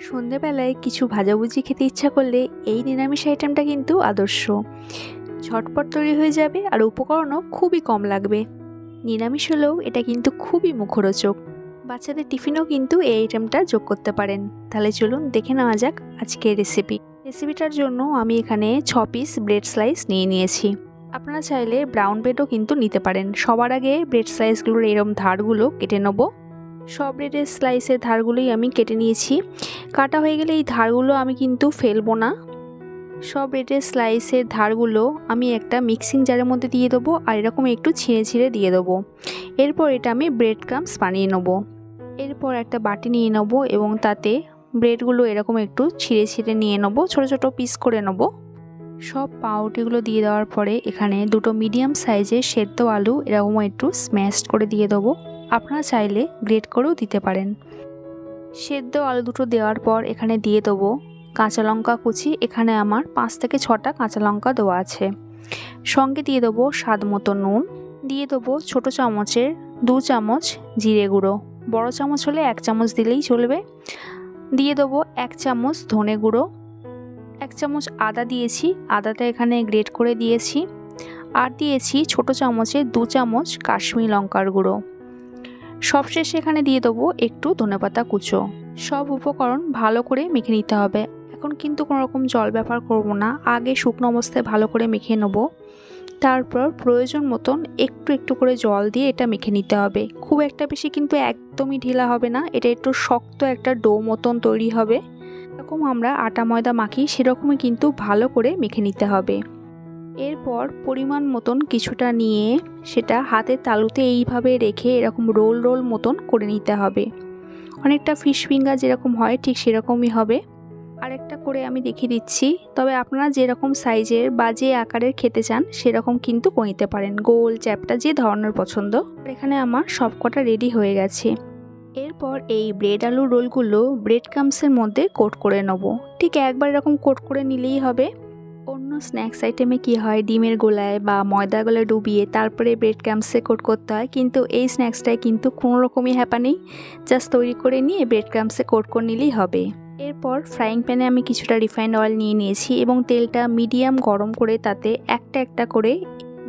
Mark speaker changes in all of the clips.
Speaker 1: সন্ধেবেলায় কিছু ভাজাভুজি খেতে ইচ্ছা করলে এই নিরামিষ আইটেমটা কিন্তু আদর্শ। ঝটপট তৈরি হয়ে যাবে আর উপকরণও খুবই কম লাগবে। নিরামিষ হলেও এটা কিন্তু খুবই মুখরোচক। বাচ্চাদের টিফিনও কিন্তু এই আইটেমটা যোগ করতে পারেন। তাহলে চলুন দেখে নেওয়া যাক আজকের রেসিপি রেসিপিটার জন্য আমি এখানে ছ পিস ব্রেড স্লাইস নিয়ে নিয়েছি। আপনারা চাইলে ব্রাউন ব্রেডও কিন্তু নিতে পারেন। সবার আগে ব্রেড স্লাইসগুলোর এরম ধারগুলো কেটে নেব। সব ব্রেডের স্লাইসের ধারগুলোই আমি কেটে নিয়েছি। কাটা হয়ে গেলে এই ধারগুলো আমি কিন্তু ফেলব না। সব ব্রেডের স্লাইসের ধারগুলো আমি একটা মিক্সিং জারের মধ্যে দিয়ে দেবো আর এরকম একটু ছিঁড়ে ছিঁড়ে দিয়ে দেবো। এরপর এটা আমি ব্রেড ক্রামস বানিয়ে নেব। এরপর একটা বাটি নিয়ে নেব এবং তাতে ব্রেডগুলো এরকম একটু ছিঁড়ে ছিঁড়ে নিয়ে নেব, ছোটো ছোটো পিস করে নেব। সব পাউরুটিগুলো দিয়ে দেওয়ার পরে এখানে দুটো মিডিয়াম সাইজের সেদ্ধ আলু এরকম একটু স্ম্যাশ করে দিয়ে দেবো। আপনারা চাইলে গ্রেট করেও দিতে পারেন। সেদ্ধ আলু দুটো দেওয়ার পর এখানে দিয়ে দেবো কাঁচা লঙ্কা কুচি। এখানে আমার পাঁচ থেকে ছটা কাঁচা লঙ্কা দেওয়া আছে। সঙ্গে দিয়ে দেবো স্বাদ মতো নুন। দিয়ে দেবো ছোটো চামচের দু চামচ জিরে গুঁড়ো। বড় চামচ হলে এক চামচ দিলেই চলবে। দিয়ে দেবো এক চামচ ধনে গুঁড়ো। এক চামচ আদা দিয়েছি। আদাটা এখানে গ্রেট করে দিয়েছি। আর দিয়েছি ছোট চামচে দু চামচ কাশ্মীর লঙ্কার গুঁড়ো। সবশেষে এখানে দিয়ে দেবো একটু ধনেপাতা কুচো। সব উপকরণ ভালো করে মেখে নিতে হবে। এখন কিন্তু কোনো রকম জল ব্যবহার করব না। আগে শুকনো অবস্থায় ভালো করে মেখে নেব। তারপর প্রয়োজন মতন একটু একটু করে জল দিয়ে এটা মেখে নিতে হবে। খুব একটা বেশি কিন্তু একদমই ঢিলা হবে না। এটা একটু শক্ত একটা ডো মতন তৈরি হবে। এরকম আমরা আটা ময়দা মাখি সেরকমই কিন্তু ভালো করে মেখে নিতে হবে। এরপর পরিমাণ মতন কিছুটা নিয়ে সেটা হাতের তালুতে এইভাবে রেখে এরকম রোল রোল মতন করে নিতে হবে। অনেকটা ফিশ ফিঙ্গার যেরকম হয় ঠিক সেরকমই হবে। আরেকটা করে আমি দেখিয়ে দিচ্ছি। তবে আপনারা যেরকম সাইজের বা যে আকারের খেতে চান সেরকম কিন্তু নিতে পারেন। গোল, চ্যাপটা, যে ধরনের পছন্দ। এখানে আমার সব কটা রেডি হয়ে গেছে। এরপর এই ব্রেড আলু রোলগুলো ব্রেড কামসের মধ্যে কোট করে নেব। ঠিক একবার এরকম কোট করে নিলেই হবে। স্ন্যাক্স আইটেমে কি হয়? ডিমের গোলায় বা ময়দা গোলায় ডুবিয়ে তারপরে ব্রেড ক্যাম্পসে কোট করতে হয়। কিন্তু এই স্ন্যাক্সটায় কিন্তু কোনো রকমই হ্যাপা নেই। জাস্ট তৈরি করে নিয়ে ব্রেড ক্যাম্পসে কোট করে নিলেই হবে। এরপর ফ্রাইং প্যানে আমি কিছুটা রিফাইন্ড অয়েল নিয়ে নিয়েছি এবং তেলটা মিডিয়াম গরম করে তাতে একটা একটা করে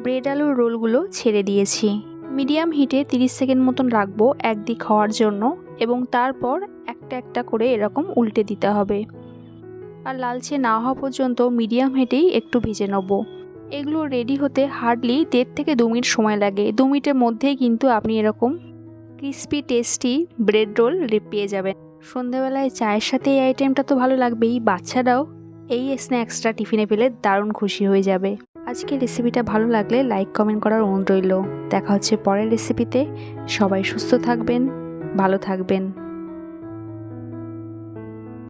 Speaker 1: ব্রেড আলুর রোলগুলো ছেড়ে দিয়েছি। মিডিয়াম হিটে 30 সেকেন্ড মতন রাখব একদিক হওয়ার জন্য এবং তারপর একটা একটা করে এরকম উল্টে দিতে হবে। আর লালচে না হওয়া পর্যন্ত মিডিয়াম হিটেই একটু ভেজে নেব। এগুলো রেডি হতে হার্ডলি দেড় থেকে দু মিনিট সময় লাগে। দু মিনিটের মধ্যেই কিন্তু আপনি এরকম ক্রিস্পি টেস্টি ব্রেড রোল পেয়ে যাবেন। সন্ধেবেলায় চায়ের সাথে এই আইটেমটা তো ভালো লাগবেই। বাচ্চারাও এই স্ন্যাক্সটা টিফিনে পেলে দারুণ খুশি হয়ে যাবে। আজকে রেসিপিটা ভালো লাগলে লাইক কমেন্ট করার অনুরোধ রইল। দেখা হচ্ছে পরের রেসিপিতে সবাই সুস্থ থাকবেন, ভালো থাকবেন।